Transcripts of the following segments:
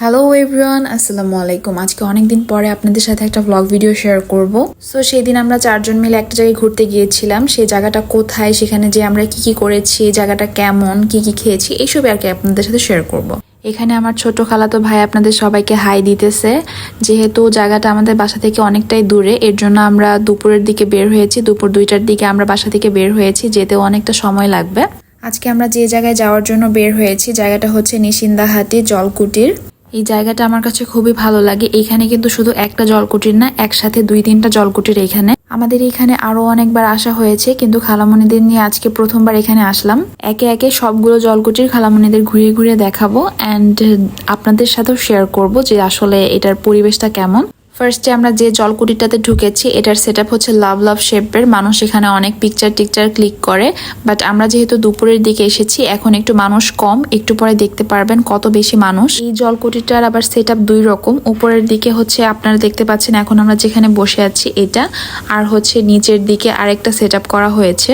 Hello everyone আসসালামু আলাইকুম আজকে অনেকদিন পরে আপনাদের সাথে একটা ব্লগ ভিডিও শেয়ার করব। সো সেই দিন আমরা চারজন মিলে একটা জায়গায় ঘুরতে গিয়েছিলাম। সেই জায়গাটা কোথায়, সেখানে যে আমরা কি কি করেছি, জায়গাটা কেমন, কি কি খেয়েছি, এইসব আর কি আপনাদের সাথে শেয়ার করব। এখানে আমার ছোট খালাতো ভাই আপনাদের সবাইকে হাই দিতেছে। যেহেতু জায়গাটা আমাদের বাসা থেকে অনেকটাই দূরে, এর জন্য আমরা দুপুরের দিকে বের হয়েছি। দুপুর দুইটার দিকে আমরা বাসা থেকে বের হয়েছি যেতেও অনেকটা সময় লাগবে। আজকে আমরা যে জায়গায় যাওয়ার জন্য বের হয়েছি, জায়গাটা হচ্ছে নিশিন্দাহাটি জলকুটির। এই জায়গাটা আমার কাছে খুবই ভালো লাগে। এখানে কিন্তু শুধু একটা জলকুটির না, একসাথে দুই তিনটা জলকুটির এখানে আমাদের এখানে আরও অনেকবার আসা হয়েছে, কিন্তু খালামণিদের নিয়ে আজকে প্রথমবার এখানে আসলাম। একে একে সবগুলো জলকুটির খালামণিদের ঘুরিয়ে ঘুরিয়ে দেখাবো অ্যান্ড আপনাদের সাথেও শেয়ার করব যে আসলে এটার পরিবেশটা কেমন। ফার্স্টে আমরা যে জলকুটিটাতে ঢুকেছি, এটার সেট হচ্ছে লাভ লাভ শেপের মানুষ এখানে অনেক পিকচার টিকচার ক্লিক করে। বাট আমরা যেহেতু দুপুরের দিকে এসেছি, এখন একটু মানুষ কম। একটু পরে দেখতে পারবেন কত বেশি মানুষ। এই জলকুটিটার আবার সেট দুই রকম। উপরের দিকে হচ্ছে আপনারা দেখতে পাচ্ছেন, এখন আমরা যেখানে বসে আছি এটা। আর হচ্ছে নিচের দিকে আরেকটা সেট করা হয়েছে।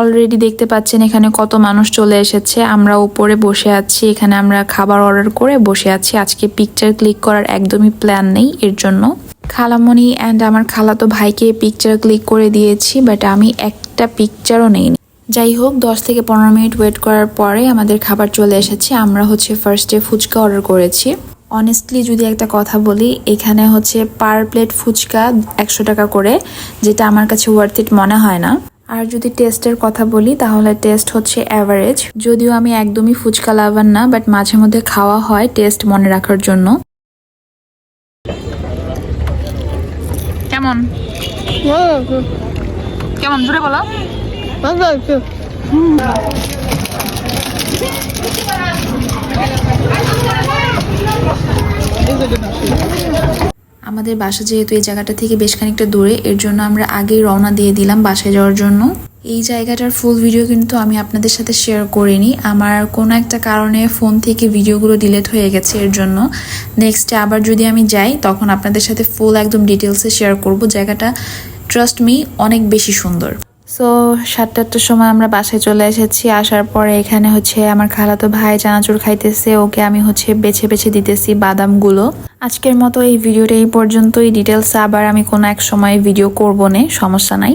অলরেডি দেখতে পাচ্ছেন এখানে কত মানুষ চলে এসেছে। আমরা উপরে বসে আছি, এখানে আমরা খাবার অর্ডার করে বসে আছি। আজকে পিকচার ক্লিক করার একদমই প্ল্যান নেই এর জন্য। খালামণি অ্যান্ড আমার খালাতো ভাইকে পিকচার ক্লিক করে দিয়েছি বাট আমি একটা পিকচারও নেইনি। যাই হোক দশ থেকে পনেরো মিনিট ওয়েট করার পরে আমাদের খাবার চলে এসেছে। আমরা হচ্ছে ফার্স্টে ফুচকা অর্ডার করেছি। অনেস্টলি যদি একটা কথা বলি, এখানে হচ্ছে পার প্লেট ফুচকা একশো টাকা করে, যেটা আমার কাছে ওয়ার্থ ইট মনে হয় না। আর যদি টেস্টের কথা বলি, তাহলে টেস্ট হচ্ছে অ্যাভারেজ যদিও আমি একদমই ফুচকা লাভার না বাট মাঝে মধ্যে খাওয়া হয় টেস্ট মনে রাখার জন্য। কেমন? কেমন? জুড়ে বলো। আমাদের বাসা যেহেতু এই জায়গাটা থেকে বেশ খানিকটা দূরে এর জন্য আমরা আগেই রওনা দিয়ে দিলাম বাসায় যাওয়ার জন্য। এই জায়গাটার ফুল ভিডিও কিন্তু আমি আপনাদের সাথে শেয়ার করিনি। আমার কোনো একটা কারণে ফোন থেকে ভিডিওগুলো ডিলেট হয়ে গেছে এর জন্য। নেক্সটে আবার যদি আমি যাই, তখন আপনাদের সাথে ফুল একদম ডিটেলসে শেয়ার করব। জায়গাটা ট্রাস্ট মি অনেক বেশি সুন্দর। সো সাতটার সময় আমরা বাসায় চলে এসেছি। আসার পরে এখানে হচ্ছে আমার খালাতো ভাই চানাচুর খাইতেছে। ওকে আমি হচ্ছে বেছে বেছে দিতেছি বাদামগুলো। আজকের মতো এই ভিডিওটা এই পর্যন্তই। ডিটেলস আবার আমি কোনো এক সময় ভিডিও করব নে, সমস্যা নাই।